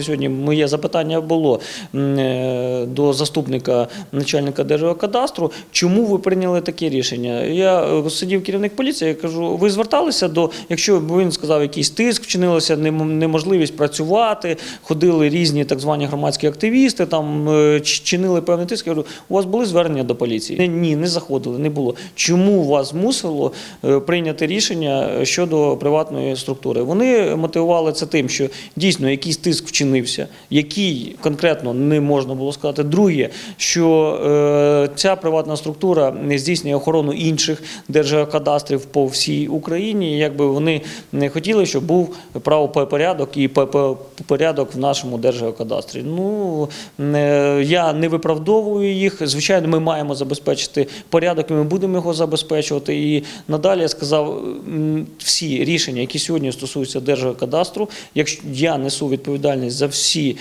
Сьогодні моє запитання було е, до заступника начальника Держгеокадастру, чому ви прийняли таке рішення? Я е, сидів керівник поліції, я кажу, ви зверталися до, якщо він сказав, якийсь тиск, вчинилася неможливість працювати, ходили різні так звані громадські активісти, там е, чинили певний тиск. Я кажу, у вас були звернення до поліції? Ні, не заходили, не було. Чому вас змусило прийняти рішення щодо приватної структури? Вони мотивували це тим, що дійсно якийсь тиск вчинився, який конкретно не можна було сказати. Друге, що е, ця приватна структура не здійснює охорону інших держгеокадастрів по всій Україні. Якби вони не хотіли, щоб був правопорядок і порядок в нашому держгеокадастрі. Ну я не виправдовую їх. Звичайно, ми маємо забезпечити порядок, і ми будемо його забезпечувати. І надалі я сказав, всі рішення, які сьогодні стосуються держгеокадастру, якщо я несу відповідальність за всі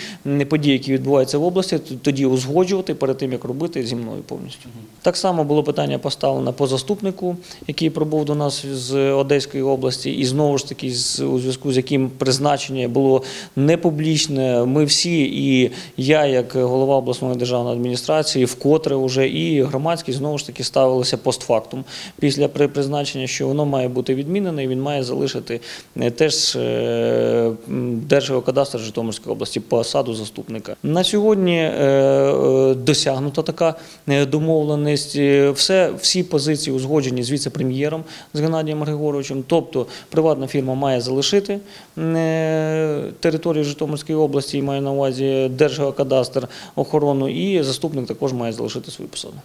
події, які відбуваються в області, то тоді узгоджувати перед тим, як робити зі мною повністю. Так само було питання поставлено по заступнику, який пробув до нас з Одеської області, і знову ж таки, у зв'язку з яким призначення було не публічне. Ми всі, і я, як голова обласної державної адміністрації, вкотре вже і громадськість знову ж таки ставилися постфактум після при- призначення, що воно має бути відмінене, і він має залишити е, теж е, м, Житомирської області посаду заступника. На сьогодні е, е, досягнута така е, домовленість. Все, всі позиції узгоджені з віце-прем'єром з Геннадієм Григоровичем. Тобто приватна фірма має залишити територію Житомирської області, і маю на увазі Держгеокадастр охорону, і заступник також має залишити свою посаду.